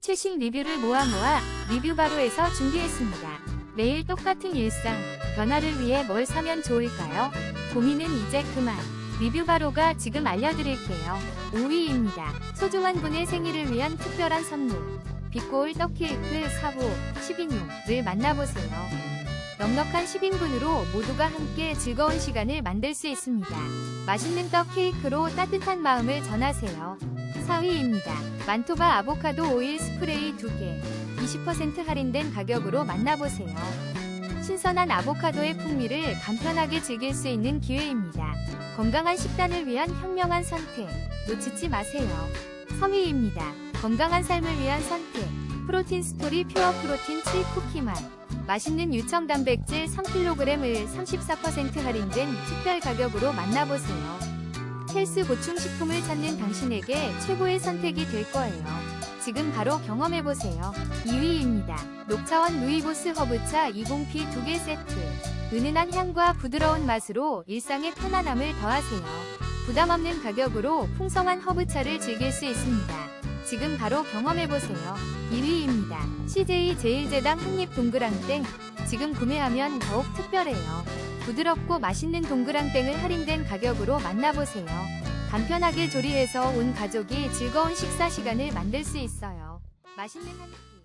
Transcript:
최신 리뷰를 모아 모아 리뷰 바로에서 준비했습니다. 매일 똑같은 일상, 변화를 위해 뭘 사면 좋을까요? 고민은 이제 그만. 리뷰 바로가 지금 알려드릴게요. 5위입니다. 소중한 분의 생일을 위한 특별한 선물. 빛고울 떡케이크 4호 10인용을 만나보세요. 넉넉한 10인분으로 모두가 함께 즐거운 시간을 만들 수 있습니다. 맛있는 떡 케이크로 따뜻한 마음을 전하세요. 4위입니다. 만토바 아보카도 오일 스프레이 2개. 20% 할인된 가격으로 만나보세요. 신선한 아보카도의 풍미를 간편하게 즐길 수 있는 기회입니다. 건강한 식단을 위한 현명한 선택. 놓치지 마세요. 3위입니다. 건강한 삶을 위한 선택. 프로틴 스토리 퓨어 프로틴 7 쿠키만. 맛있는 유청 단백질 3kg을 34% 할인된 특별 가격으로 만나보세요. 헬스 보충 식품을 찾는 당신에게 최고의 선택이 될 거예요. 지금 바로 경험해보세요. 2위입니다. 녹차원 루이보스 허브차 20P 2개 세트. 은은한 향과 부드러운 맛으로 일상의 편안함을 더하세요. 부담 없는 가격으로 풍성한 허브차를 즐길 수 있습니다. 지금 바로 경험해보세요. 1위입니다. CJ 제일제당 한입 동그랑땡. 지금 구매하면 더욱 특별해요. 부드럽고 맛있는 동그랑땡을 할인된 가격으로 만나보세요. 간편하게 조리해서 온 가족이 즐거운 식사 시간을 만들 수 있어요. 맛있는 한 끼.